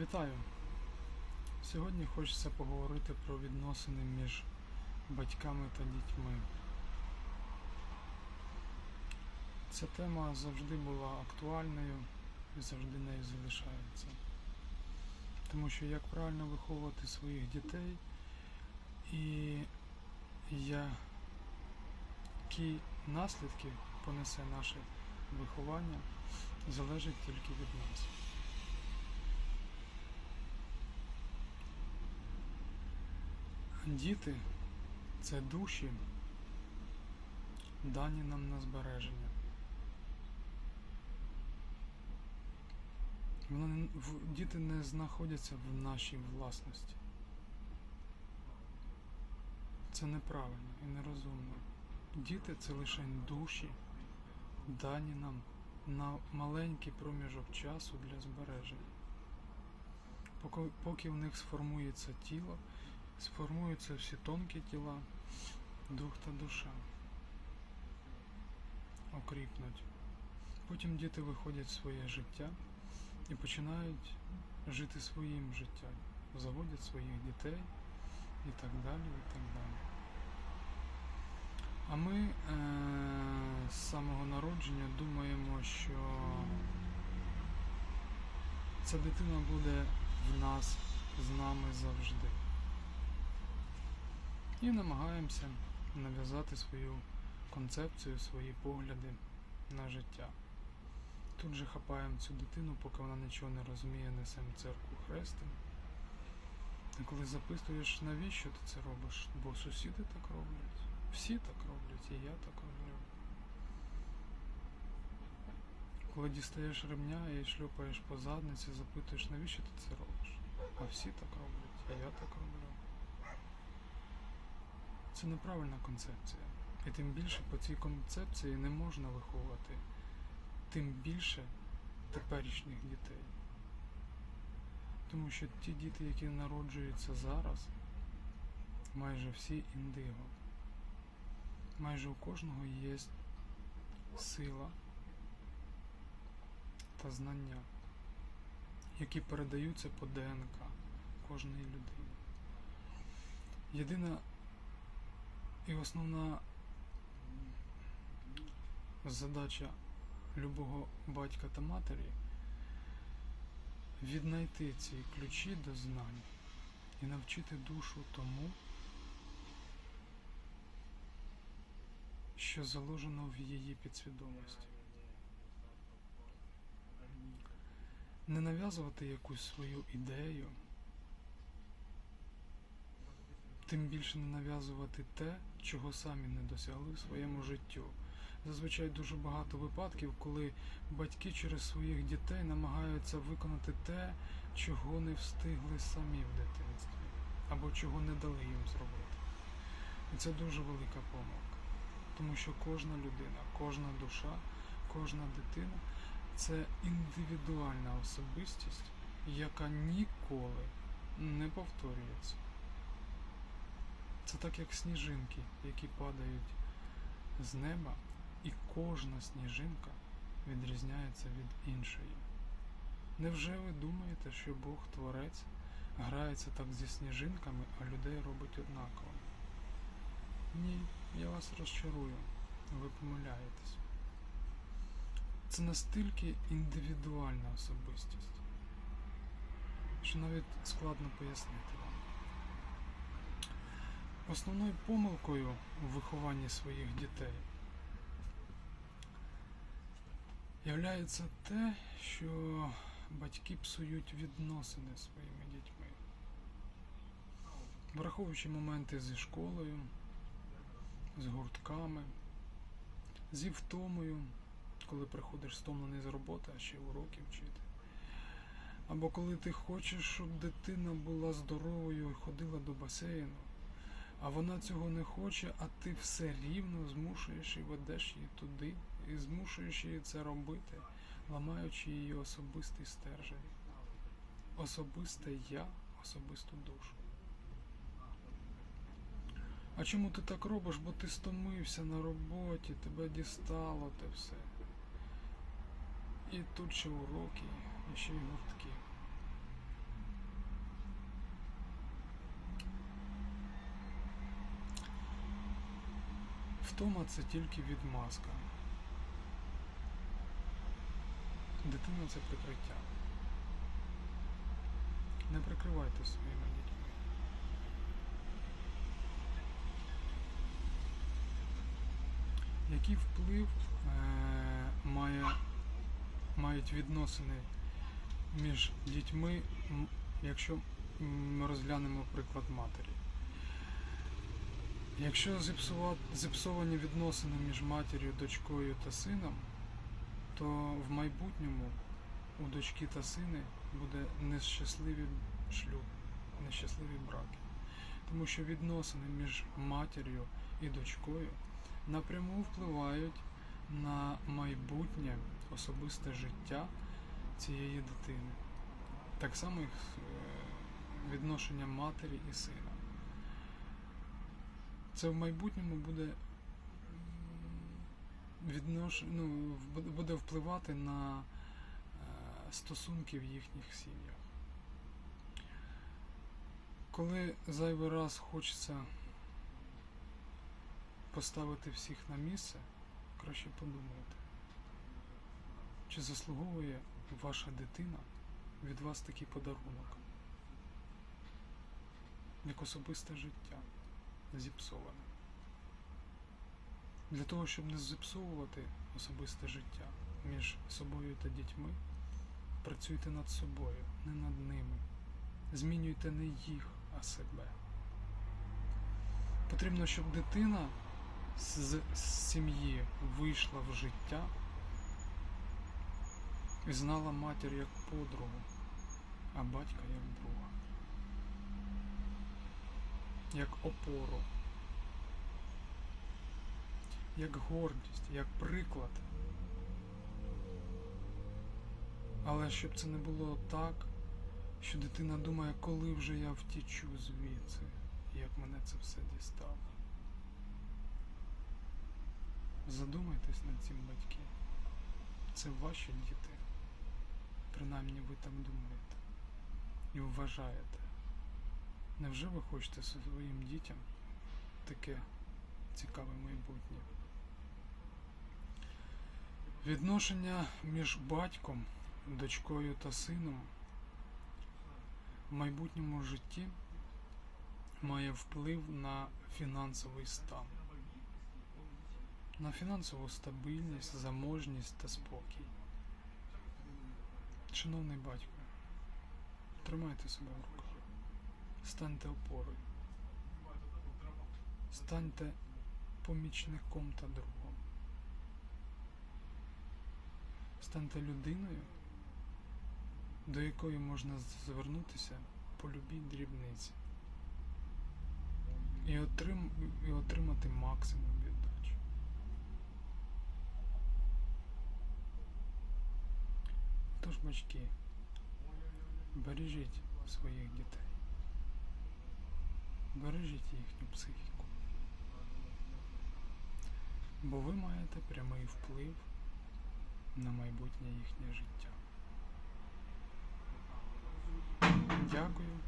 Вітаю! Сьогодні хочеться поговорити про відносини між батьками та дітьми. Ця тема завжди була актуальною і завжди нею залишається. Тому що як правильно виховувати своїх дітей і які наслідки понесе наше виховання, залежить тільки від нас. Діти це душі, дані нам на збереження. Вони діти не знаходяться в нашій власності. Це неправильно і нерозумно. Діти це лише душі, дані нам на маленький проміжок часу для збереження. Поки в них сформується тіло, сформуються всі тонкі тіла, дух та душа. Окріпнуть. Потім діти виходять в своє життя і починають жити своїм життям, заводять своїх дітей і так далі, і так далі. А ми е- з самого народження думаємо, що ця дитина буде в нас з нами завжди. І намагаємося нав'язати свою концепцію, свої погляди на життя. Тут же хапаємо цю дитину, поки вона нічого не розуміє, несемо церкву хрестим. І коли запитуєш, навіщо ти це робиш? Бо сусіди так роблять, всі так роблять, і я так роблю. Коли дістаєш ремня і шльопаєш по задниці, запитуєш, навіщо ти це робиш? А всі так роблять, і я так роблю. Це неправильна концепція. І тим більше по цій концепції не можна виховувати тим більше теперішніх дітей. Тому що ті діти, які народжуються зараз, майже всі індиго. Майже у кожного є сила та знання, які передаються по ДНК кожної людини. Єдина і основна задача любого батька та матері віднайти ці ключі до знань і навчити душу тому, що заложено в її підсвідомості. Не нав'язувати якусь свою ідею, тим більше не нав'язувати те, чого самі не досягли в своєму життю. Зазвичай дуже багато випадків, коли батьки через своїх дітей намагаються виконати те, чого не встигли самі в дитинстві, або чого не дали їм зробити. І це дуже велика помилка. Тому що кожна людина, кожна душа, кожна дитина це індивідуальна особистість, яка ніколи не повторюється. Це так як сніжинки, які падають з неба, і кожна сніжинка відрізняється від іншої. Невже ви думаєте, що Бог Творець грається так зі сніжинками, а людей робить однаково? Ні, я вас розчарую, ви помиляєтесь. Це настільки індивідуальна особистість, що навіть складно пояснити. Основною помилкою у вихованні своїх дітей являється те, що батьки псують відносини зі своїми дітьми. Враховуючи моменти зі школою, з гуртками, зі втомою, коли приходиш стомлений з роботи, а ще уроки вчити. Або коли ти хочеш, щоб дитина була здоровою і ходила до басейну, а вона цього не хоче, а ти все рівно змушуєш і ведеш її туди, і змушуєш її це робити, ламаючи її особистий стержень, особисте я, особисту душу. А чому ти так робиш? Бо ти стомився на роботі, тебе дістало те все. І тут ще уроки, і ще й гуртки. Втома це тільки відмазка. Дитина це прикриття. Не прикривайте своїми дітьми. Який вплив е, має, мають відносини між дітьми, якщо ми розглянемо приклад матері? Якщо зіпсовані відносини між матір'ю, дочкою та сином, то в майбутньому у дочки та сини буде нещасливі шлюб, нещасливі браки. Тому що відносини між матір'ю і дочкою напряму впливають на майбутнє особисте життя цієї дитини. Так само їх е, відношення матері і сина. Це в майбутньому буде віднош... ну, буде впливати на е, стосунки в їхніх сім'ях. Коли зайвий раз хочеться поставити всіх на місце, краще подумайте, чи заслуговує ваша дитина від вас такий подарунок, як особисте життя зіпсоване. Для того, щоб не зіпсовувати особисте життя між собою та дітьми, працюйте над собою, не над ними. Змінюйте не їх, а себе. Потрібно, щоб дитина з, сім'ї вийшла в життя і знала матір як подругу, а батька як друга, як опору, як гордість, як приклад. Але щоб це не було так, що дитина думає, коли вже я втічу звідси, як мене це все дістало. Задумайтесь над цим батьки. Це ваші діти. Принаймні ви так думаєте. І вважаєте. Невже ви хочете своїм дітям таке цікаве майбутнє? Відношення між батьком, дочкою та сином в майбутньому житті має вплив на фінансовий стан, на фінансову стабільність, заможність та спокій. Шановний батько, тримайте себе в руках, станьте опорою, станьте помічником та другом. Станьте людиною, до якої можна звернутися по любій дрібниці і, отрим... і отримати максимум віддачі. Тож, батьки, бережіть своїх дітей, бережіть їхню психіку, бо ви маєте прямий вплив на майбутнє їхнє життя. Дякую